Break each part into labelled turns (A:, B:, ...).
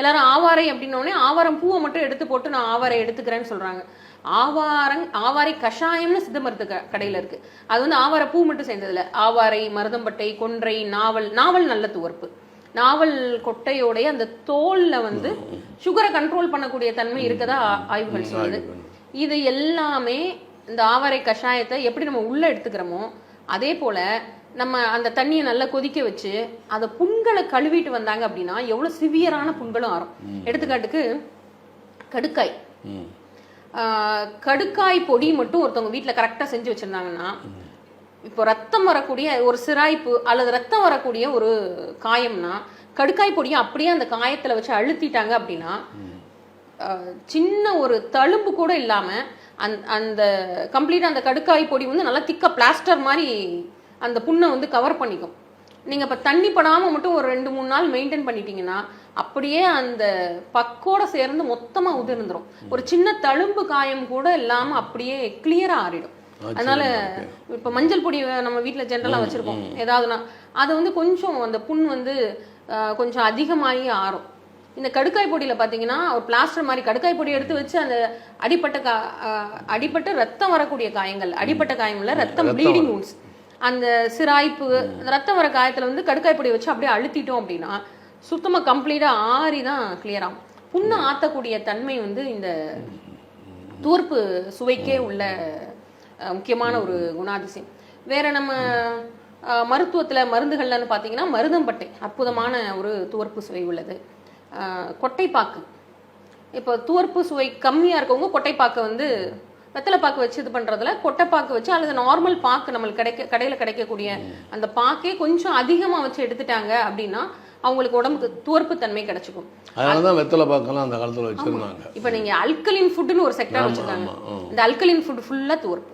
A: எல்லாரும் ஆவாரை அப்படின்னோடனே ஆவாரம் பூவை மட்டும் எடுத்து போட்டு நான் ஆவாரை எடுத்துக்கிறேன்னு சொல்றாங்க. ஆவாரங் ஆவாரை கஷாயம்னு சித்த மருத்து க- கடையில இருக்கு. அது வந்து ஆவார பூ மட்டும் சேர்ந்ததுல ஆவாரை மருதம்பட்டை கொன்றை நாவல் நாவல் நல்ல துவர்ப்பு. நாவல் கொட்டையோடைய அந்த தோல்ல வந்து சுகரை கண்ட்ரோல் பண்ணக்கூடிய தன்மை இருக்கதா ஆய்வுகள் சொல்லுது இது எல்லாமே இந்த ஆவாரை கஷாயத்தை எப்படி நம்ம உள்ள எடுத்துக்கிறோமோ அதே போல நம்ம அந்த தண்ணியை நல்லா கொதிக்க வச்சு அதை புண்களை கழுவிட்டு வந்தாங்க அப்படின்னா எவ்வளவு சிவியரான புண்களும் ஆறும். எடுத்துக்காட்டுக்கு கடுக்காய். கடுக்காய் பொடி மட்டும் ஒருத்தவங்க வீட்டில் கரெக்டாக செஞ்சு வச்சிருந்தாங்கன்னா இப்போ ரத்தம் வரக்கூடிய ஒரு சிராய்ப்பு அல்லது ரத்தம் வரக்கூடிய ஒரு காயம்னா கடுக்காய் பொடியை அப்படியே அந்த காயத்தில் வச்சு அழுத்திட்டாங்க அப்படின்னா சின்ன ஒரு தழும்பு கூட இல்லாமல் அந் அந்த கம்ப்ளீட்டாக அந்த கடுக்காய் பொடி வந்து நல்லா திக்க பிளாஸ்டர் மாதிரி அந்த புண்ணை வந்து கவர் பண்ணிக்கும். நீங்கள் இப்போ தண்ணி படாமல் மட்டும் ஒரு ரெண்டு மூணு நாள் மெயின்டைன் பண்ணிட்டீங்கன்னா அப்படியே அந்த பக்கோட சேர்ந்து மொத்தமாக உதிர்ந்துரும். ஒரு சின்ன தழும்பு காயம் கூட இல்லாமல் அப்படியே கிளியராக ஆறிடும். அதனால இப்போ மஞ்சள் பொடி நம்ம வீட்டில் ஜென்ரலாக வச்சுருப்போம். ஏதாவதுனா அது வந்து கொஞ்சம் அந்த புண் வந்து கொஞ்சம் அதிகமாகி ஆறும். இந்த கடுக்காய் பொடியில் பார்த்தீங்கன்னா ஒரு பிளாஸ்டர் மாதிரி கடுக்காய் பொடி எடுத்து வச்சு அந்த அடிப்பட்ட கா ஆஹ், அடிபட்டு ரத்தம் வரக்கூடிய காயங்கள் அடிப்பட்ட காயம் இல்ல ரத்தம் ப்ளீடிங் wounds. அந்த சிராய்ப்பு ரத்தம் வர காயத்தில் வந்து கடுக்காய் பொடி வச்சு அப்படியே அழுத்திட்டோம் அப்படின்னா சுத்தமாக கம்ப்ளீட்டாக ஆறி தான் கிளியர் ஆகும் புண்ணை ஆற்றக்கூடிய தன்மை வந்து இந்த தூர்ப்பு சுவைக்கே உள்ள முக்கியமான ஒரு குணாதிசயம். வேற நம்ம மருத்துவத்தில் மருத்துவத்துல மருந்துகள்லன்னு பார்த்தீங்கன்னா மருதம்பட்டை அற்புதமான ஒரு துவர்ப்பு சுவை உள்ளது. கொட்டைப்பாக்கு. இப்போ துவர்ப்பு சுவை கம்மியா இருக்கவங்க கொட்டைப்பாக்கை வந்து வெத்தலை பாக்கு வச்சு இது பண்றதுல கொட்டைப்பாக்கு வச்சு அல்லது நார்மல் பாக்கு நம்மளுக்கு கிடைக்க கடையில கிடைக்கக்கூடிய அந்த பாக்கே கொஞ்சம் அதிகமா வச்சு எடுத்துட்டாங்க அப்படின்னா அவங்களுக்கு உடம்புக்கு துவர்ப்பு தன்மை கிடைச்சிக்கும்.
B: அதனால தான் வெத்தலை பாக்கெல்லாம் அந்த காலத்தில் வச்சுருந்தாங்க.
A: இப்போ நீங்க அல்கலின் ஃபுட்னு ஒரு செக்டர் வச்சிருக்காங்க. இந்த அல்கலின் ஃபுட் ஃபுல்லா துவர்ப்பு.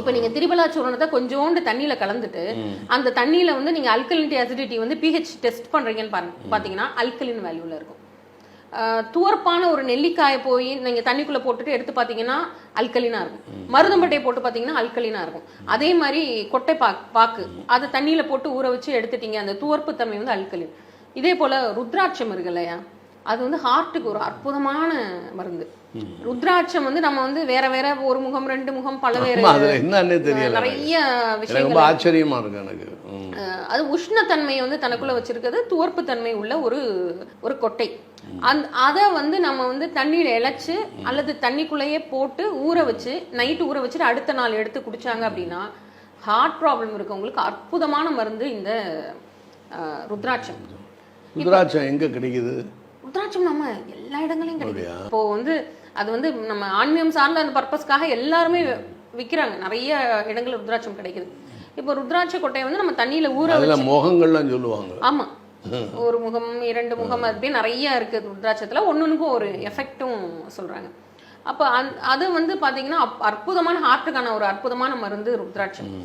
A: இப்போ நீங்க திரிபலா சூரணத்தை கொஞ்சோண்டு தண்ணியில கலந்துட்டு அந்த தண்ணியில வந்து நீங்க அல்கலினிட்டி அசிடிட்டி வந்து பிஹெச் டெஸ்ட் பண்றீங்கன்னு பாத்தீங்கன்னா அல்கலின் வேல்யூல இருக்கும். துவர்ப்பான ஒரு நெல்லிக்காயை போய் நீங்க தண்ணிக்குள்ள போட்டுட்டு எடுத்து பாத்தீங்கன்னா அல்கலினா இருக்கும். மருதம்பட்டையை போட்டு பாத்தீங்கன்னா அல்கலினா இருக்கும். அதே மாதிரி கொட்டை பாக்கு பாக்கு அதை தண்ணியில போட்டு ஊற வச்சு எடுத்துட்டீங்க அந்த துவர்ப்பு தன்மை வந்து அல்கலின். இதே போல ருத்ராட்சம் இருக்கு இல்லையா? அது வந்து ஹார்ட்டுக்கு ஒரு அற்புதமான மருந்து. ருத்ராட்சம் வந்து நம்ம வந்து வேற வேற ஒரு முகம் ரெண்டு முகம் பல வேறு. நிறைய விஷயங்கள்
B: ஆச்சரியமா இருக்கு எனக்கு.
A: அது உஷ்ணத்தன்மையை வந்து தனக்குள்ள வச்சிருக்கிறது துவர்ப்பு தன்மை உள்ள ஒரு ஒரு கொட்டை. அந்த அதை வந்து நம்ம வந்து தண்ணியில இழைச்சு அல்லது தண்ணிக்குள்ளேயே போட்டு ஊற வச்சு நைட்டு ஊற வச்சுட்டு அடுத்த நாள் எடுத்து குடிச்சாங்க அப்படின்னா ஹார்ட் ப்ராப்ளம் இருக்கவங்களுக்கு அற்புதமான மருந்து இந்த ருத்ராட்சம்.
B: ருத்ராட்சம் எங்க கிடைக்குது?
A: ருத்ராட்சம் நம்ம எல்லா இடங்களையும் கிடைக்கும் இப்போ வந்து அது வந்து நம்ம ஆன்மீகம் சார்ந்த அந்த பர்பஸ்க்காக எல்லாருமே விற்கிறாங்க நிறைய இடங்கள்ல ருத்ராட்சம் கிடைக்குது. இப்போ ருத்ராட்ச கொட்டையை வந்து நம்ம தண்ணியில ஊற
B: முகங்கள்லாம் சொல்லுவாங்க.
A: ஆமா. ஒரு முகம் இரண்டு முகம் அப்படி நிறைய இருக்கு ருத்ராட்சத்துல. ஒன்னொன்னுக்கும் ஒரு எஃபெக்டும் சொல்றாங்க. அப்ப அந் அது வந்து பாத்தீங்கன்னா அப்- அற்புதமான ஹார்ட்டுக்கான ஒரு அற்புதமான மருந்து ருத்ராட்சம்.